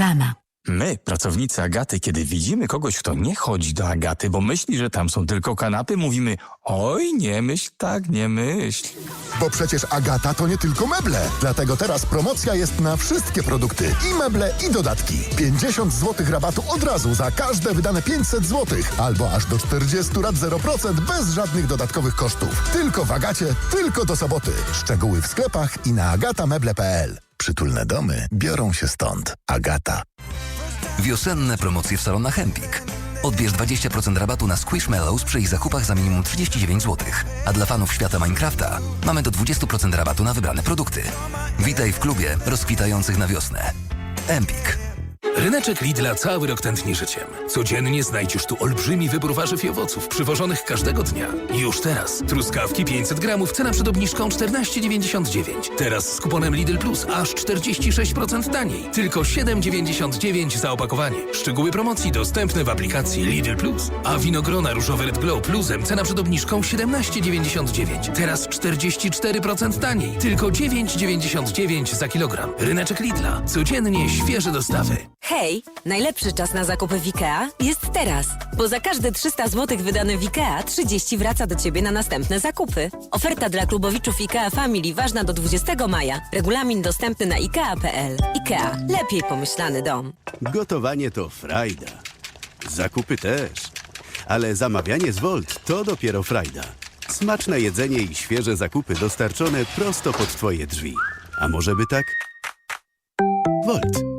Reklama. My, pracownicy Agaty, kiedy widzimy kogoś, kto nie chodzi do Agaty, bo myśli, że tam są tylko kanapy, mówimy oj, nie myśl tak, nie myśl. Bo przecież Agata to nie tylko meble. Dlatego teraz promocja jest na wszystkie produkty. I meble, i dodatki. 50 zł rabatu od razu za każde wydane 500 zł. Albo aż do 40 lat 0% bez żadnych dodatkowych kosztów. Tylko w Agacie, tylko do soboty. Szczegóły w sklepach i na agatameble.pl. Przytulne domy biorą się stąd. Agata. Wiosenne promocje w salonach Empik. Odbierz 20% rabatu na Squishmallows przy ich zakupach za minimum 39 zł. A dla fanów świata Minecrafta mamy do 20% rabatu na wybrane produkty. Witaj w klubie rozkwitających na wiosnę. Empik. Ryneczek Lidla cały rok tętni życiem. Codziennie znajdziesz tu olbrzymi wybór warzyw i owoców, przywożonych każdego dnia. Już teraz. Truskawki 500 gramów, cena przed obniżką 14,99. Teraz z kuponem Lidl Plus aż 46% taniej. Tylko 7,99 za opakowanie. Szczegóły promocji dostępne w aplikacji Lidl Plus. A winogrona różowe Red Glow Plusem cena przed obniżką 17,99. Teraz 44% taniej. Tylko 9,99 za kilogram. Ryneczek Lidla. Codziennie świeże dostawy. Hej, najlepszy czas na zakupy w IKEA jest teraz, bo za każde 300 zł wydane w IKEA 30 wraca do Ciebie na następne zakupy. Oferta dla klubowiczów IKEA Family ważna do 20 maja. Regulamin dostępny na IKEA.pl. IKEA. Lepiej pomyślany dom. Gotowanie to frajda. Zakupy też. Ale zamawianie z Volt to dopiero frajda. Smaczne jedzenie i świeże zakupy dostarczone prosto pod Twoje drzwi. A może by tak? Volt.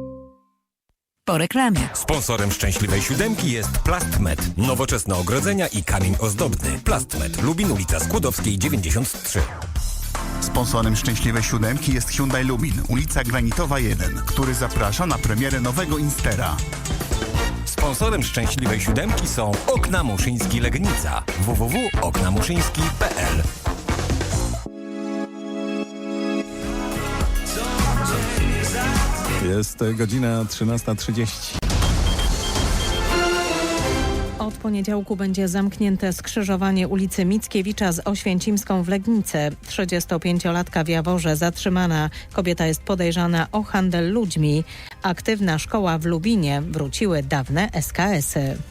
Po reklamie. Sponsorem szczęśliwej siódemki jest Plastmet. Nowoczesne ogrodzenia i kamień ozdobny. Plastmet. Lubin ulica Skłodowskiej 93. Sponsorem Szczęśliwej Siódemki jest Hyundai Lubin, ulica Granitowa 1, który zaprasza na premierę nowego Instera. Sponsorem szczęśliwej siódemki są Okna Muszyński Legnica. www.oknamuszyński.pl Jest godzina 13.30. Od poniedziałku będzie zamknięte skrzyżowanie ulicy Mickiewicza z Oświęcimską w Legnicy. 35-latka w Jaworze zatrzymana. Kobieta jest podejrzana o handel ludźmi. Aktywna szkoła w Lubinie wróciły dawne SKS-y.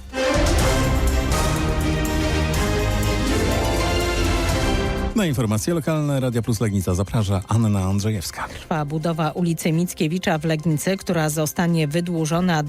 Na informacje lokalne Radia Plus Legnica zaprasza Anna Andrzejewska. Trwa budowa ulicy Mickiewicza w Legnicy, która zostanie wydłużona